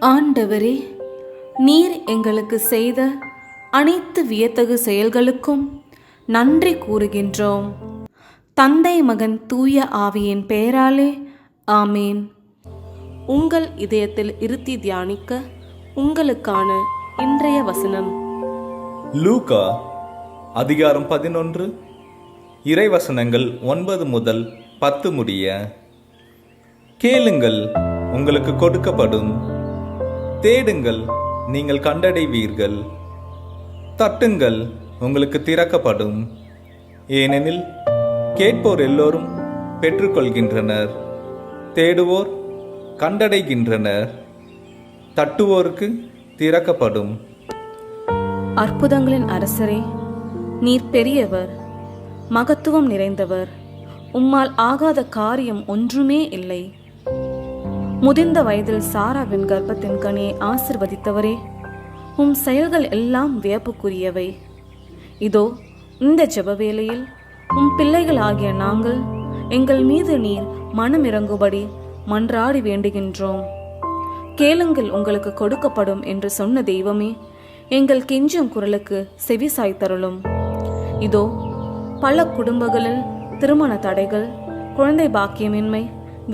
ஆண்டவரே நீர் எங்களுக்கு செய்த அனைத்து வியத்தகு செயல்களுக்கும் நன்றி கூறுகின்றோம். தந்தை மகன் தூய ஆவியின் பெயராலே ஆமேன். உங்கள் இதயத்தில் இருத்தி தியானிக்க உங்களுக்கான இன்றைய வசனம். லூகா அதிகாரம் பதினொன்று இறைவசனங்கள் ஒன்பது முதல் பத்து முடிய கேளுங்கள். உங்களுக்கு கொடுக்கப்படும். தேடுங்கள் நீங்கள் கண்டடைவீர்கள். தட்டுங்கள் உங்களுக்கு திறக்கப்படும். ஏனெனில் கேட்போர் எல்லோரும் பெற்றுக்கொள்கின்றனர். தேடுவோர் கண்டடைகின்றனர். தட்டுவோருக்கு திறக்கப்படும். அற்புதங்களின் அரசரே நீர் பெரியவர் மகத்துவம் நிறைந்தவர். உம்மால் ஆகாத காரியம் ஒன்றுமே இல்லை. முதிர்ந்த வயதில் சாராவின் கர்ப்பத்தின் கனியை ஆசிர்வதித்தவரே உம் செயல்கள் எல்லாம் வியப்புக்குரியவை. இதோ இந்த ஜெப வேளையில் உம் பிள்ளைகள் ஆகிய நாங்கள் எங்கள் மீது நீர் மனம் இறங்குபடி மன்றாடி வேண்டுகின்றோம். கேளுங்கள் உங்களுக்கு கொடுக்கப்படும் என்று சொன்ன தெய்வமே எங்கள் கெஞ்சும் குரலுக்கு செவி சாய்த்தருளும். இதோ பல குடும்பங்களில் திருமண தடைகள் குழந்தை பாக்கியமின்மை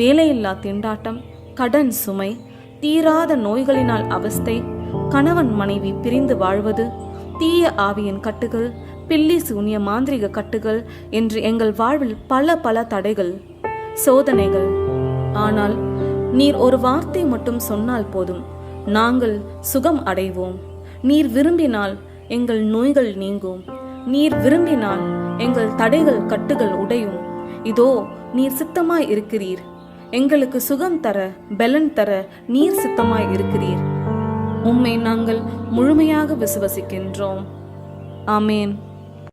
வேலையில்லா திண்டாட்டம் கடன் சுமை தீராத நோய்களினால் அவஸ்தை கணவன் மனைவி பிரிந்து வாழ்வது தீய ஆவியின் கட்டுகள் பில்லி சூனிய மாந்திரிக கட்டுகள் என்று எங்கள் வாழ்வில் பல பல தடைகள் சோதனைகள். ஆனால் நீர் ஒரு வார்த்தை மட்டும் சொன்னால் போதும் நாங்கள் சுகம் அடைவோம். நீர் விரும்பினால் எங்கள் நோய்கள் நீங்கும். நீர் விரும்பினால் எங்கள் தடைகள் கட்டுகள் உடையும். இதோ நீர் சித்தமாய் இருக்கிறீர். எங்களுக்கு சுகம் தர பலன் தர நீர் சித்தமாய் இருக்கிறீர். உம்மை நாங்கள் முழுமையாக விசுவசிக்கின்றோம். ஆமேன்.